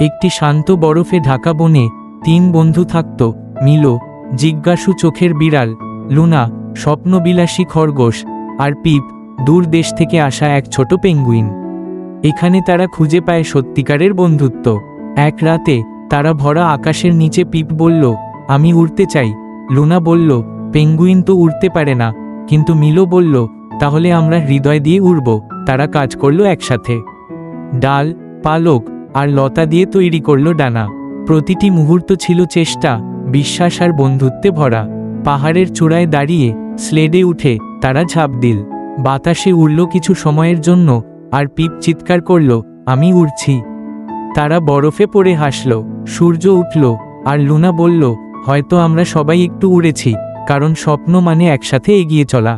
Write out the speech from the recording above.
একটি শান্ত বরফে ঢাকা বনে তিন বন্ধু থাকত, মিলো, জিজ্ঞাসু চোখের বিড়াল, লুনা, স্বপ্নবিলাসী খরগোশ, আর পিপ, দূর দেশ থেকে আসা এক ছোট পেঙ্গুইন। এখানে তারা খুঁজে পায় সত্যিকারের বন্ধুত্ব। এক রাতে তারা ভরা আকাশের নিচে পিপ বলল, আমি উড়তে চাই। লুনা বলল, পেঙ্গুইন তো উড়তে পারে না। কিন্তু মিলো বলল, তাহলে আমরা হৃদয় দিয়ে উড়ব। তারা কাজ করল একসাথে। ডাল, পালক আর লতা দিয়ে তৈরি করল ডানা। প্রতিটি মুহূর্ত ছিল চেষ্টা, বিশ্বাস আর বন্ধুত্বে ভরা। পাহাড়ের চূড়ায় দাঁড়িয়ে স্লেডে উঠে তারা ঝাঁপ দিল। বাতাসে উড়ল কিছু সময়ের জন্য আর পিপ চিৎকার করল, আমি উড়ছি। তারা বরফে পড়ে হাসল। সূর্য উঠল আর লুনা বলল, হয়তো আমরা সবাই একটু উড়েছি, কারণ স্বপ্ন মানে একসাথে এগিয়ে চলা।